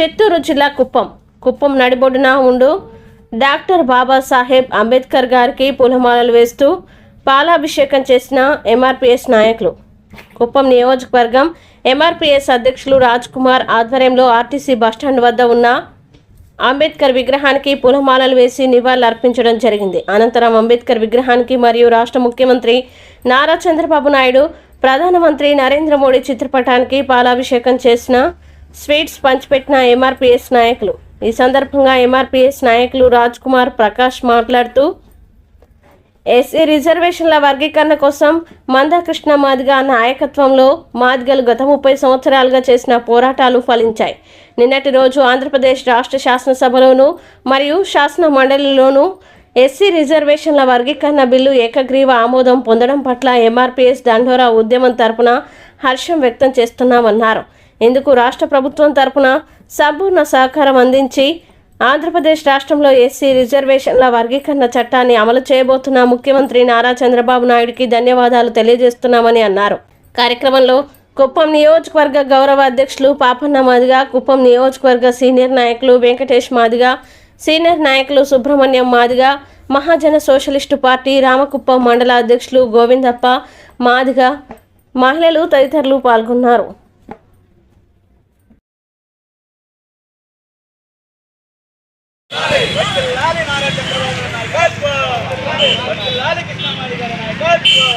చిత్తూరు జిల్లా కుప్పం. కుప్పం నడిబొడ్డున ఉండు. డాక్టర్ బాబాసాహెబ్ అంబేద్కర్ గారికి పూలమాలలు వేస్తూ పాలాభిషేకం చేసిన ఎంఆర్పిఎస్ నాయకులు. కుప్పం నియోజకవర్గం ఎంఆర్పిఎస్ అధ్యక్షులు రాజ్ కుమార్ ఆధ్వర్యంలో ఆర్టీసీ బస్టాండ్ వద్ద ఉన్న అంబేద్కర్ విగ్రహానికి పూలమాలలు వేసి నివాళులర్పించడం జరిగింది. అనంతరం అంబేద్కర్ విగ్రహానికి మరియు రాష్ట్ర ముఖ్యమంత్రి నారా చంద్రబాబు నాయుడు ప్రధానమంత్రి నరేంద్ర మోడీ చిత్రపటానికి పాలాభిషేకం చేసిన స్వీట్స్ పంచిపెట్టిన ఎంఆర్పిఎస్ నాయకులు. ఈ సందర్భంగా ఎంఆర్పిఎస్ నాయకులు రాజ్ కుమార్ ప్రకాష్ మాట్లాడుతూ ఎస్సీ రిజర్వేషన్ల వర్గీకరణ కోసం మందకృష్ణ మాదిగ నాయకత్వంలో మాదిగలు గత ముప్పై సంవత్సరాలుగా చేసిన పోరాటాలు ఫలించాయి. నిన్నటి రోజు ఆంధ్రప్రదేశ్ రాష్ట్ర శాసనసభలోను మరియు శాసన మండలిలోనూ ఎస్సీ రిజర్వేషన్ల వర్గీకరణ బిల్లు ఏకగ్రీవ ఆమోదం పొందడం పట్ల ఎంఆర్పిఎస్ దండోరా ఉద్యమం తరపున హర్షం వ్యక్తం చేస్తున్నామన్నారు. ఇందుకు రాష్ట్ర ప్రభుత్వం తరపున సంపూర్ణ సహకారం అందించి ఆంధ్రప్రదేశ్ రాష్ట్రంలో ఎస్సీ రిజర్వేషన్ల వర్గీకరణ చట్టాన్ని అమలు చేయబోతున్న ముఖ్యమంత్రి నారా చంద్రబాబు నాయుడికి ధన్యవాదాలు తెలియజేస్తున్నామని అన్నారు. కార్యక్రమంలో కుప్పం నియోజకవర్గ గౌరవ అధ్యక్షులు పాపన్న మాదిగ కుప్పం నియోజకవర్గ సీనియర్ నాయకులు వెంకటేష్ మాదిగ సీనియర్ నాయకులు సుబ్రహ్మణ్యం మాదిగ మహాజన సోషలిస్టు పార్టీ రామకుప్పం మండల అధ్యక్షులు గోవిందప్ప మాదిగ మహిళలు తదితరులు పాల్గొన్నారు. వర్ధిల్లాలి నారా చంద్రబాబు గారి నాయకత్వం. వర్ధిల్లాలి కృష్ణమాది గారి నాయకత్వం.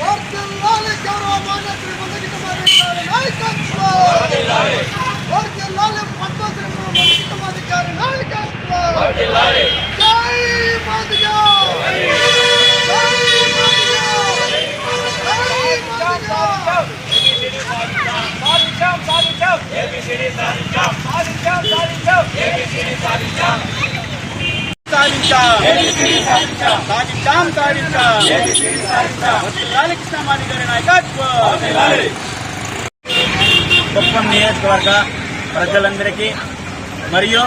వర్ధిల్లాలి గౌరవ మాన్యశ్రీ మందగిట్టమారి గారి నాయకత్వం. వర్ధిల్లాలి పద్మశ్రీ మందగిట్టమారి గారి నాయకత్వం. జై మాదిగ. జై మాదిగ. జై మాదిగ. సాధించాం, సాధించాం. సాధించాం, సాధించాం. సాధించాం. గారి నాయకత్వం. కుప్పం నియోజకవర్గ ప్రజలందరికీ మరియు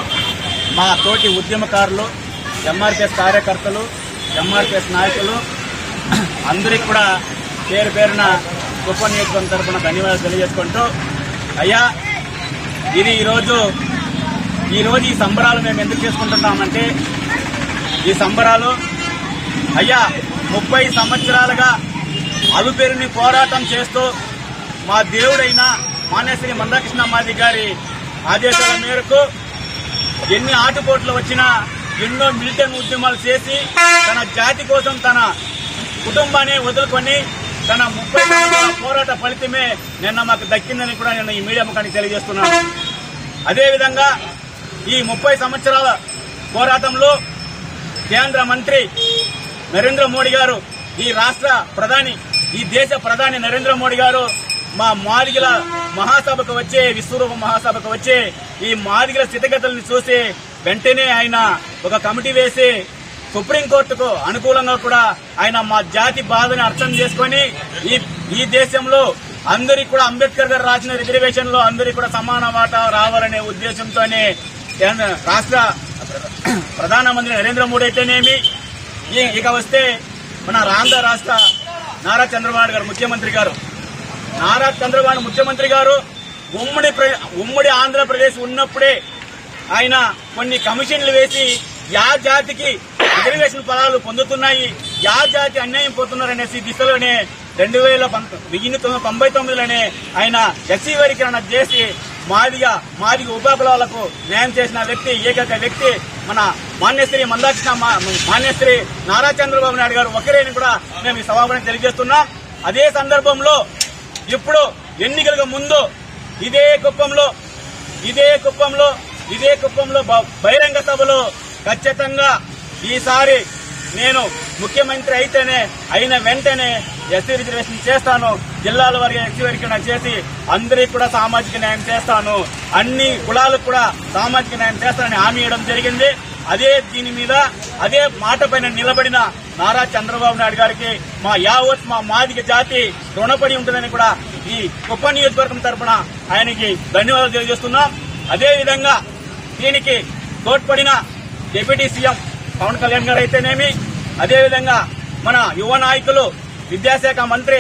మా తోటి ఉద్యమకారులు ఎంఆర్పిఎస్ కార్యకర్తలు ఎంఆర్పిఎస్ నాయకులు అందరికీ కూడా పేరు పేరున కుప్పం నియోజకవర్గం తరఫున ధన్యవాదాలు తెలియజేసుకుంటూ అయ్యా ఇది ఈరోజు ఈరోజు ఈ సంబరాలు మేము ఎందుకు చేసుకుంటున్నామంటే ఈ సంబరాలు అయ్యా ముప్పై సంవత్సరాలుగా అలుపేరుని పోరాటం చేస్తూ మా దేవుడైన మానేశ్వరి మందకృష్ణ మాది గారి ఆదేశాల మేరకు ఎన్ని ఆటుపోట్లు వచ్చినా ఎన్నో మిలిటరీ ఉద్యమాలు చేసి తన జాతి కోసం తన కుటుంబాన్ని వదులుకొని తన ముప్పై సంవత్సరాల పోరాట ఫలితమే నిన్న మాకు దక్కిందని కూడా నేను ఈ మీడియా ముఖానికి తెలియజేస్తున్నాను. అదేవిధంగా ఈ ముప్పై సంవత్సరాల పోరాటంలో కేంద్ర మంత్రి నరేంద్ర మోడీ గారు ఈ రాష్ట్ర ప్రధాని ఈ దేశ ప్రధాని నరేంద్ర మోడీ గారు మా మాదిగల మహాసభకు వచ్చే విశ్వరూప మహాసభకు వచ్చే ఈ మాదిగల స్థితిగతులను చూసి వెంటనే ఆయన ఒక కమిటీ వేసి సుప్రీంకోర్టుకు అనుకూలంగా కూడా ఆయన మా జాతి బాధని అర్థం చేసుకొని ఈ ఈ దేశంలో అందరికి కూడా అంబేద్కర్ గారు రాసిన రిజర్వేషన్లో అందరికి కూడా సమాన వాటా రావాలనే ఉద్దేశంతోనే రాష్ట్ర ప్రధానమంత్రి నరేంద్ర మోడీ అయితేనేమి ఇక వస్తే మన ఆంధ్ర రాష్ట్ర నారా చంద్రబాబు గారు ముఖ్యమంత్రి గారు. నారా చంద్రబాబు ముఖ్యమంత్రి గారు ఉమ్మడి ప్ర- ఉమ్మడి ఆంధ్రప్రదేశ్ ఉన్నప్పుడే ఆయన కొన్ని కమిషన్లు వేసి యా జాతికి రిజర్వేషన్ ఫలాలు పొందుతున్నాయి యా జాతి అన్యాయం పోతున్నారనేసి దిశలోనే రెండు వేల వెయ్యి తొంభై తొమ్మిదిలోనే ఆయన ఎస్సీ వర్గీకరణ చేసి మాదిగా మాదిగ ఉపకులాలకు న్యాయం చేసిన వ్యక్తి ఏకైక వ్యక్తి మన మాన్యశ్రీ మందాకృష్ణ మాన్యశ్రీ నారా చంద్రబాబు నాయుడు గారు ఒకరేని కూడా మేము ఈ సభాపతి తెలియజేస్తున్నాం. అదే సందర్భంలో ఇప్పుడు ఎన్నికలకు ముందు ఇదే కుప్పంలో ఇదే కుప్పంలో ఇదే కుప్పంలో బ- బహిరంగ సభలో ఖచ్చితంగా ఈసారి నేను ముఖ్యమంత్రి అయితేనే అయిన వెంటనే ఎస్సీ రిజర్వేషన్ చేస్తాను. జిల్లాల వారికి ఎస్సీ వర్గీకరణ చేసి అందరికీ కూడా సామాజిక న్యాయం చేస్తాను. అన్ని కులాలకు కూడా సామాజిక న్యాయం చేస్తానని హామీ ఇవ్వడం జరిగింది. అదే దీని మీద అదే మాట పైన నిలబడిన నారా చంద్రబాబు నాయుడు గారికి మా యావత్ మా మాదిక జాతి రుణపడి ఉంటుందని కూడా ఈ కుప్ప నియోజకవర్గం తరపున ఆయనకి ధన్యవాదాలు తెలియజేస్తున్నాం. అదే విధంగా దీనికి తోడ్పడిన డిప్యూటీ సీఎం పవన్ కళ్యాణ్ గారు అయితేనేమి? అదేవిధంగా మన యువ నాయకులు విద్యాశాఖ మంత్రి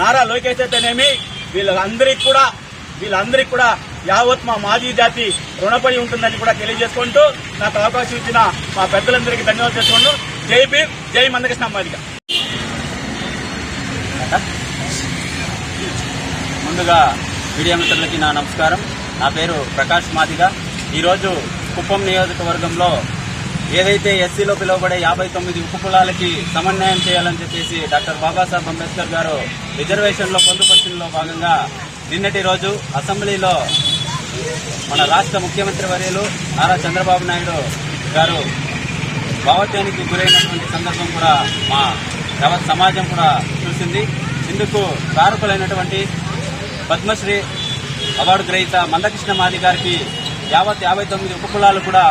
నారా లోకేష్ అయితేనేమి? వీళ్ళందరికీ కూడా వీళ్ళందరికీ కూడా యావత్ మా మాజీ జాతి రుణపడి ఉంటుందని కూడా తెలియజేసుకుంటూ నాకు అవకాశం ఇచ్చిన మా పెద్దలందరికీ ధన్యవాదాలు చేసుకుంటూ జై భీమ్ జై మందకృష్ణ మాదిగ ముందుగా మీడియా మిత్రులకి నా నమస్కారం. నా పేరు ప్రకాష్ మాదిగ. ఈరోజు కుప్పం నియోజకవర్గంలో ఏదైతే ఎస్సీలో పిలువబడే యాభై తొమ్మిది ఉప కులాలకి సమన్వయం చేయాలని చెప్పేసి డాక్టర్ బాబాసాహెబ్ అంబేద్కర్ గారు రిజర్వేషన్లో పొందుపరిచినలో భాగంగా నిన్నటి రోజు అసెంబ్లీలో మన రాష్ట్ర ముఖ్యమంత్రి వర్యులు నారా చంద్రబాబు నాయుడు గారు భావోద్యానికి గురైనటువంటి సందర్భం కూడా మా యావత్ సమాజం కూడా చూసింది. ఇందుకు కారకులైనటువంటి పద్మశ్రీ అవార్డు గ్రహీత మందకృష్ణ మాది గారికి యావత్ యాభై తొమ్మిది ఉపకులాలు కూడా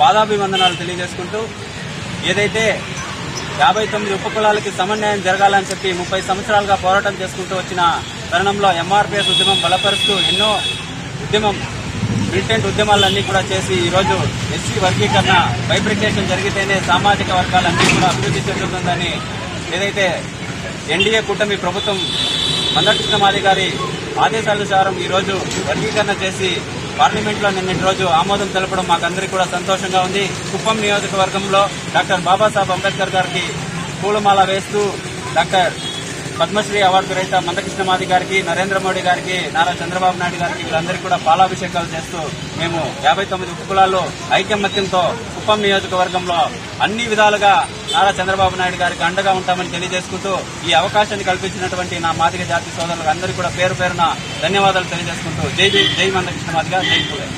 పాదాభివందనాలు తెలియజేసుకుంటూ ఏదైతే యాభై తొమ్మిది ఉపకులాలకి సమన్వయం జరగాలని చెప్పి ముప్పై సంవత్సరాలుగా పోరాటం చేసుకుంటూ వచ్చిన తరుణంలో ఎంఆర్పిఎస్ ఉద్యమం బలపరుస్తూ ఎన్నో ఉద్యమం మిలిటెంట్ ఉద్యమాలన్నీ కూడా చేసి ఈరోజు ఎస్సీ వర్గీకరణ బైబ్రికేషన్ జరిగితేనే సామాజిక వర్గాలన్నీ కూడా అభివృద్ధి చెందుతుందని ఏదైతే ఎన్డీఏ కూటమి ప్రభుత్వం మందకృష్ణ మాది గారి ఆదేశానుసారం ఈరోజు వర్గీకరణ చేసి పార్లమెంట్లో నిన్నటి రోజు ఆమోదం తెలపడం మాకందరికీ కూడా సంతోషంగా ఉంది. కుప్పం నియోజకవర్గంలో డాక్టర్ బాబాసాహెబ్ అంబేద్కర్ గారికి పూలమాల వేస్తూ డాక్టర్ పద్మశ్రీ అవార్డు రహిత మందకృష్ణ మాది గారికి నరేంద్ర మోడీ గారికి నారా చంద్రబాబు నాయుడు గారికి వీళ్ళందరికీ కూడా పాలాభిషేకాలు చేస్తూ మేము యాభై తొమ్మిది ఉపకులాల్లో ఐకమత్యంతో కుప్పం నియోజకవర్గంలో అన్ని విధాలుగా నారా చంద్రబాబు నాయుడు గారికి అండగా ఉంటామని తెలియజేసుకుంటూ ఈ అవకాశాన్ని కల్పించినటువంటి నా మాదిగ జాతి సోదరులకు అందరికీ కూడా పేరు పేరున ధన్యవాదాలు తెలియజేసుకుంటూ జై జై జై మందకృష్ణ మాదిగా జై పూలే.